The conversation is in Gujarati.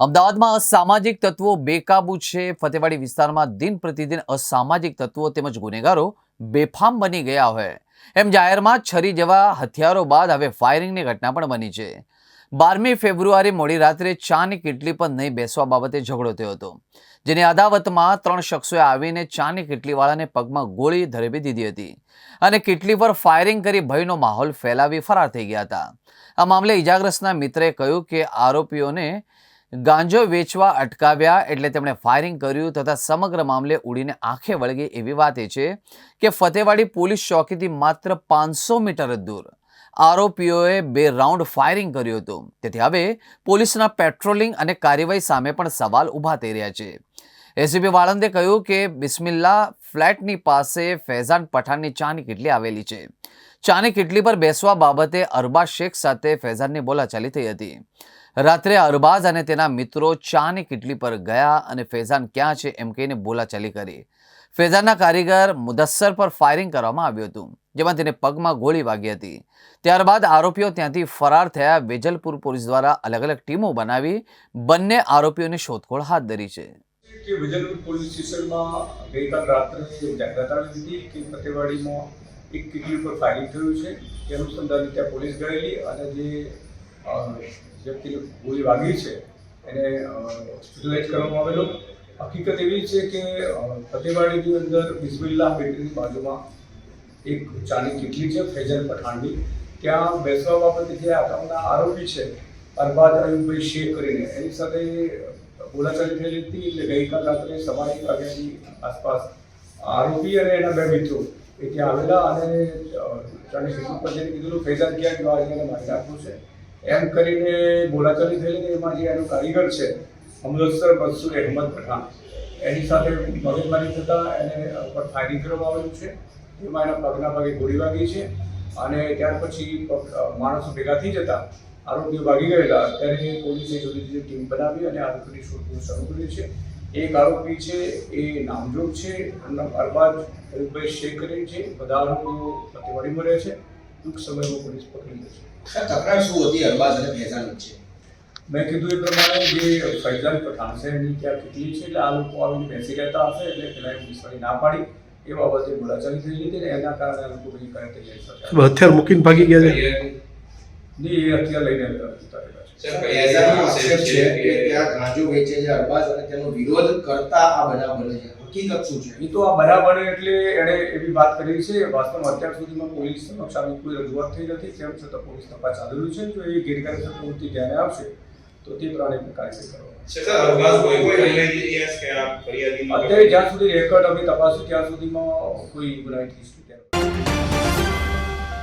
અમદાવાદમાં અસામાજિક તત્વો બેકાબુ છે. ફતેવાડી વિસ્તારમાં દિન પ્રતિદિન અસામાજિક તત્વો તેમજ ગુનેગારો બેફામ બની ગયા હોય. એમ જાહેરમાં છરી જેવા હથિયારો બાદ હવે ફાયરિંગની ઘટના પણ બની છે. બારમી ફેબ્રુઆરી મોડી રાત્રે ચાની કેટલી પણ નહીં બેસવા બાબતે ઝઘડો થયો હતો, જેની અદાવતમાં ત્રણ શખ્સોએ આવીને ચાની કેટલીવાળાને પગમાં ગોળી ધરાવી દીધી હતી અને કેટલી પર ફાયરિંગ કરી ભયનો માહોલ ફેલાવી ફરાર થઈ ગયા હતા. આ મામલે ઇજાગ્રસ્તના મિત્રે કહ્યું કે આરોપીઓને ગાંજો વેચવા અટકાવ્યા એટલે તેમણે ફાયરિંગ કર્યું તથા સમગ્ર મામલે ઉડીને આંખે વળગી એવી વાત એ છે કે ફતેવાડી પોલીસ ચોકીથી માત્ર પાંચસો મીટર દૂર. આરોપીઓએ બે રાઉન્ડ ફાયરિંગ કર્યું હતું. તેથી હવે પોલીસના પેટ્રોલિંગ અને કાર્યવાહી સામે પણ સવાલ ઊભા થઈ રહ્યા છે. એસીપી વાળંદે કહ્યું કે બિસ્મિલ્લા ફ્લેટની પાસે ફૈઝાન પઠાણની ચાની કેટલી આવેલી છે? ચાની કેટલી પર બેસવા બાબતે અરબાઝ શેખ સાથે ફૈઝાનની બોલાચાલી થઈ હતી. રાત્રે અરબાઝ અને તેના મિત્રો ચાની કેટલી પર ગયા અને ફૈઝાન ક્યાં છે એમ કહીને બોલાચાલી કરી. ફૈઝાનના કારીગર મુદસ્સર પર ફાયરિંગ કરવામાં આવ્યું હતું, જેમાં તેને પગમાં ગોળી વાગી હતી. ત્યારબાદ આરોપીઓ ત્યાંથી ફરાર થયા વેજલપુર પોલીસ દ્વારા અલગ અલગ ટીમો બનાવી બંને આરોપીઓની શોધખોળ હાથ ધરી છે. કે વિજયપુર પોલીસ સ્ટેશનમાં ગઈકાલ રાત્રે જાહેરાત આવી હતી કે ફતેવાડીમાં એક કિટલી પર ફાયરિંગ થયું છે. તે અનુસંધાને ત્યાં પોલીસ ગયેલી અને જે વ્યક્તિને ગોળી વાગી છે, એને હોસ્પિટલાઇઝ કરવામાં આવેલો. હકીકત એવી છે કે ફતેવાડીની અંદર બિસ્મિલ્લા બેકરીની બાજુમાં એક ચાની કીટલી છે, ફૈઝલ પઠાણની. ત્યાં બેસવા બાબતે જે આતંકના આરોપી છે અરબાદ અયુબભાઈ શેખ કરીને. એની સાથે બોલાચાલી થયેલી હતી એટલે ગઈકાલ રાત્રે સવારે એક વાગ્યાની આસપાસ આરોપી અને એના બે મિત્રો એ ત્યાં આવેલા અને અ, ફેસબુક પર જઈને કીધું ફૈઝાન ક્યાં ગયો આજે એને મારી નાખવું છે. એમ કરીને બોલાચાલી થયેલી એમાં જે એનો કારીગર છે અમૃતસર મનસુર અહેમદ પઠાણ એની સાથે મગજમારી થતાં એને ઉપર ફાયરિંગ કરવામાં આવેલું છે. એમાં એના પગના પગે ગોળી વાગી છે અને ત્યાર પછી માણસો ભેગા થઈ જતા આરોપીઓ ભાગી ગયેલા ત્યારે પોલીસે જુદી જુદી ટીમ બનાવી અને આરોપીની શોધખોળ શરૂ કરી છે. એક આરોપી છે એ નામજોગ છે એનું નામ અરબાજ અયુબભાઈ શેખ કરીને છે બધા આરોપીઓ ફતેવાડીમાં રહે છે ટૂંક સમયમાં પોલીસ પકડી લેશે તકરાર શું હતી અરબાજ અને ફેઝાની છે મેં કીધું એ પ્રમાણે જે ફૈઝાન પઠાણ છે એની ત્યાં કેટલી છે એટલે આ લોકો આવીને બેસી રહેતા હશે એટલે પેલા પોલીસવાળી ના પાડી. એ બાબતે બોલાચાલી થઈ હતી ને એના કારણે આ લોકો બધી કરે તૈયારી સાહેબ, હથિયાર મૂકીને ભાગી ગયા છે? ની એ અત્યારે લઈને જતા છે સર ફૈઝાનનો આક્ષેપ છે કે ત્યાં ગાંજો વેચે છે અરબાઝ અને તેનો વિરોધ કરતા આ બનાવ બને છે. હકીકત શું છે? એ તો આ બરાબર એટલે એણે એવી વાત કરી છે. વાસ્તવમાં અત્યાર સુધીમાં પોલીસ સમક્ષ આવી કોઈ રજૂઆત થઈ નથી. તેમ છતાં પોલીસ તપાસ ચાલુ છે. જો એ ગેરકાયદેસર પ્રવૃત્તિ ધ્યાને આવશે તો તે પ્રમાણે કાર્યવાહી અત્યારે જ્યાં સુધી રેકર્ડ અમે તપાસ્યું ત્યાં સુધીમાં કોઈ ગુનાહિત હિસ્ટ્રી